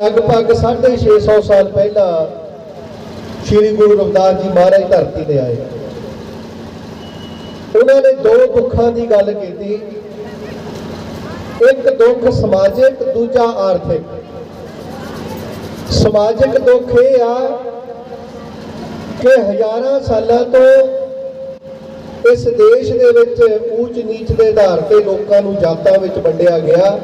ਲਗਭਗ 650 ਸਾਲ ਪਹਿਲਾਂ ਸ੍ਰੀ ਗੁਰੂ ਰਵਿਦਾਸ ਜੀ ਮਹਾਰਾਜ ਧਰਤੀ ਤੇ ਆਏ। ਉਹਨਾਂ ਨੇ ਦੋ ਦੁੱਖਾਂ ਦੀ ਗੱਲ ਕੀਤੀ। ਇੱਕ ਦੁੱਖ ਸਮਾਜਿਕ, ਦੂਜਾ ਆਰਥਿਕ। ਸਮਾਜਿਕ ਦੁੱਖ ਇਹ ਆ ਕਿ ਹਜ਼ਾਰਾਂ ਸਾਲਾਂ ਤੋਂ ਇਸ ਦੇਸ਼ ਦੇ ਵਿੱਚ ਊਚ ਨੀਚ ਦੇ ਆਧਾਰ ਤੇ ਲੋਕਾਂ ਨੂੰ ਜਾਤਾਂ ਵਿੱਚ ਵੰਡਿਆ ਗਿਆ।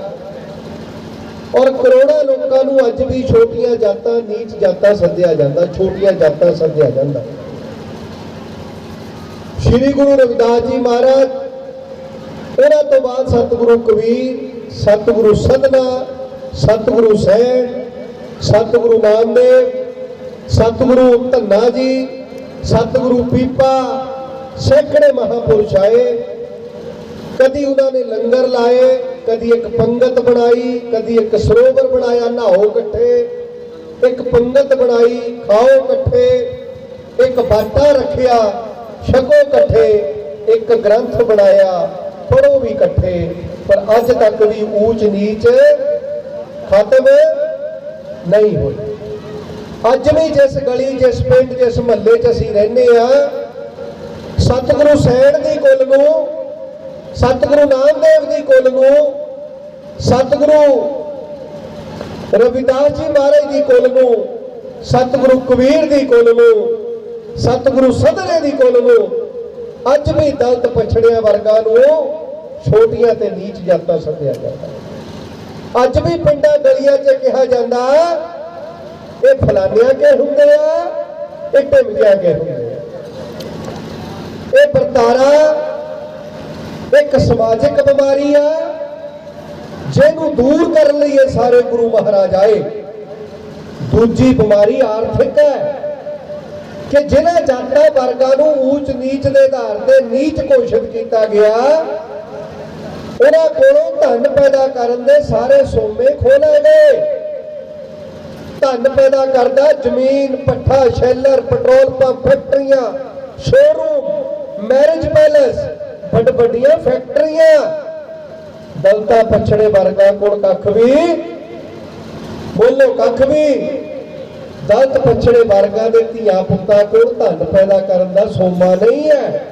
ਔਰ ਕਰੋੜਾਂ ਲੋਕਾਂ ਨੂੰ ਅੱਜ ਵੀ ਛੋਟੀਆਂ ਜਾਤਾਂ, ਨੀਚ ਜਾਤਾਂ ਸੱਦਿਆ ਜਾਂਦਾ, ਛੋਟੀਆਂ ਜਾਤਾਂ ਸੱਦਿਆ ਜਾਂਦਾ। ਸ੍ਰੀ ਗੁਰੂ ਰਵਿਦਾਸ ਜੀ ਮਹਾਰਾਜ ਉਹਨਾਂ ਤੋਂ ਬਾਅਦ ਸਤਿਗੁਰੂ ਕਬੀਰ, ਸਤਿਗੁਰੂ ਸਦਨਾ ਸਤਿਗੁਰੂ ਸੈਣ ਸਤਿਗੁਰੂ ਨਾਮਦੇਵ ਸਤਿਗੁਰੂ ਧੰਨਾ ਜੀ, ਸਤਿਗੁਰੂ ਪੀਪਾ, ਸੈਂਕੜੇ ਮਹਾਪੁਰਸ਼ ਆਏ ਕਦੀ ਉਹਨਾਂ ਨੇ ਲੰਗਰ ਲਾਏ ਕਦੀ ਇੱਕ ਪੰਗਤ ਬਣਾਈ, ਕਦੀ ਇੱਕ ਸਰੋਵਰ ਬਣਾਇਆ, ਨਹਾਓ ਇਕੱਠੇ। ਇੱਕ ਪੰਗਤ ਬਣਾਈ, ਖਾਓ ਇਕੱਠੇ। ਇੱਕ ਬਾਟਾ ਰੱਖਿਆ, ਛਕੋ ਇਕੱਠੇ। ਇੱਕ ਗ੍ਰੰਥ ਬਣਾਇਆ ਪੜੋ ਵੀ ਇਕੱਠੇ। ਪਰ ਅੱਜ ਤੱਕ ਵੀ ਊਚ ਨੀਚ ਖਤਮ ਨਹੀਂ ਹੋਈ ਅੱਜ ਵੀ ਜਿਸ ਗਲੀ, ਜਿਸ ਪਿੰਡ, ਜਿਸ ਮਹੱਲੇ 'ਚ ਅਸੀਂ ਰਹਿੰਦੇ ਆ ਸਤਿਗੁਰੂ ਸੈਣ ਦੀ ਕੁੱਲ ਨੂੰ ਸਤਿਗੁਰੂ ਨਾਮਦੇਵ ਦੀ ਕੁੱਲ ਨੂੰ, ਸਤਿਗੁਰੂ ਰਵਿਦਾਸ ਜੀ ਮਹਾਰਾਜ ਦੀ ਕੁੱਲ ਨੂੰ, ਸਤਿਗੁਰੂ ਕਬੀਰ ਦੀ ਕੁੱਲ ਨੂੰ, ਸਤਿਗੁਰੂ ਸਦਰੇ ਦੀ ਕੁੱਲ ਨੂੰ, ਅੱਜ ਵੀ ਦਲਿਤ ਪਛੜਿਆ ਵਰਗਾਂ ਨੂੰ ਛੋਟੀਆਂ ਤੇ ਨੀਚ ਜਾਤਾਂ ਸੱਦਿਆ ਜਾਂਦਾ। ਅੱਜ ਵੀ ਪਿੰਡਾਂ ਗਲੀਆਂ 'ਚ ਕਿਹਾ ਜਾਂਦਾ, ਇਹ ਫਲਾਨਿਆਂ ਕੇ ਹੁੰਦੇ ਆ, ਇਹ ਢਿਮਕਿਆਂ ਕੇ ਹੁੰਦੇ ਆ। ਇਹ ਵਰਤਾਰਾ ਇੱਕ ਸਮਾਜਿਕ ਬਿਮਾਰੀ ਆ, ਜਿਹਨੂੰ ਦੂਰ ਕਰਨ ਲਈ ਇਹ ਸਾਰੇ ਗੁਰੂ ਮਹਾਰਾਜ ਆਏ। ਦੂਜੀ ਬਿਮਾਰੀ ਆਰਥਿਕ ਹੈ ਕਿ ਜਿਹਨਾਂ ਜਾਤਾਂ ਵਰਗਾਂ ਨੂੰ ਊਚ ਨੀਚ ਦੇ ਆਧਾਰ ਤੇ ਨੀਚ ਘੋਸ਼ਿਤ ਕੀਤਾ ਗਿਆ, ਉਹਨਾਂ ਕੋਲੋਂ ਧਨ ਪੈਦਾ ਕਰਨ ਦੇ ਸਾਰੇ ਸੋਮੇ ਖੋਲੇ ਗਏ। ਧਨ ਪੈਦਾ ਕਰਦਾ ਜ਼ਮੀਨ ਪੱਠਾ ਸ਼ੈਲਰ, ਪੈਟਰੋਲ ਪੰਪ, ਫੈਕਟਰੀਆਂ ਸ਼ੋਰੂਮ ਮੈਰਿਜ ਪੈਲੇਸ ਵੱਡ ਵੱਡੀਆਂ ਫੈਕਟਰੀਆਂ। ਦਲਤਾ ਪਛੜੇ ਵਰਗਾ ਕੋਲ ਕੱਖ ਵੀ ਬੋਲੋ ਕੱਖ ਵੀ। ਦਲਤ ਪਛੜੇ ਵਰਗਾਂ ਦੇ ਧੀਆ ਪੁੱਤਾਂ ਕੋਲ ਧਨ ਪੈਦਾ ਕਰਨ ਦਾ ਸੋਮਾ ਨਹੀਂ ਹੈ।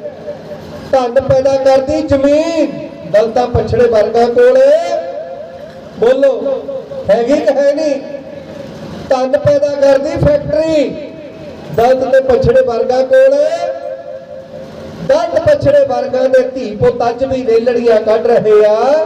ਧਨ ਪੈਦਾ ਕਰਦੀ ਜ਼ਮੀਨ। ਦਲਤਾ ਪਛੜੇ ਵਰਗਾ ਕੋਲ ਬੋਲੋ, ਹੈਗੀ ਕਿ ਹੈ ਨਹੀਂ? ਧਨ ਪੈਦਾ ਕਰਦੀ ਫੈਕਟਰੀ। ਦਲਤ ਤੇ ਪਛੜੇ ਵਰਗਾਂ ਕੋਲ ਪਛੜੇ ਵਰਗਾਂ ਦੇ ਧੀ ਪੁੱਤ ਅੱਜ ਵੀ ਰੇਲੜੀਆਂ ਕੱਢ ਰਹੇ ਆ।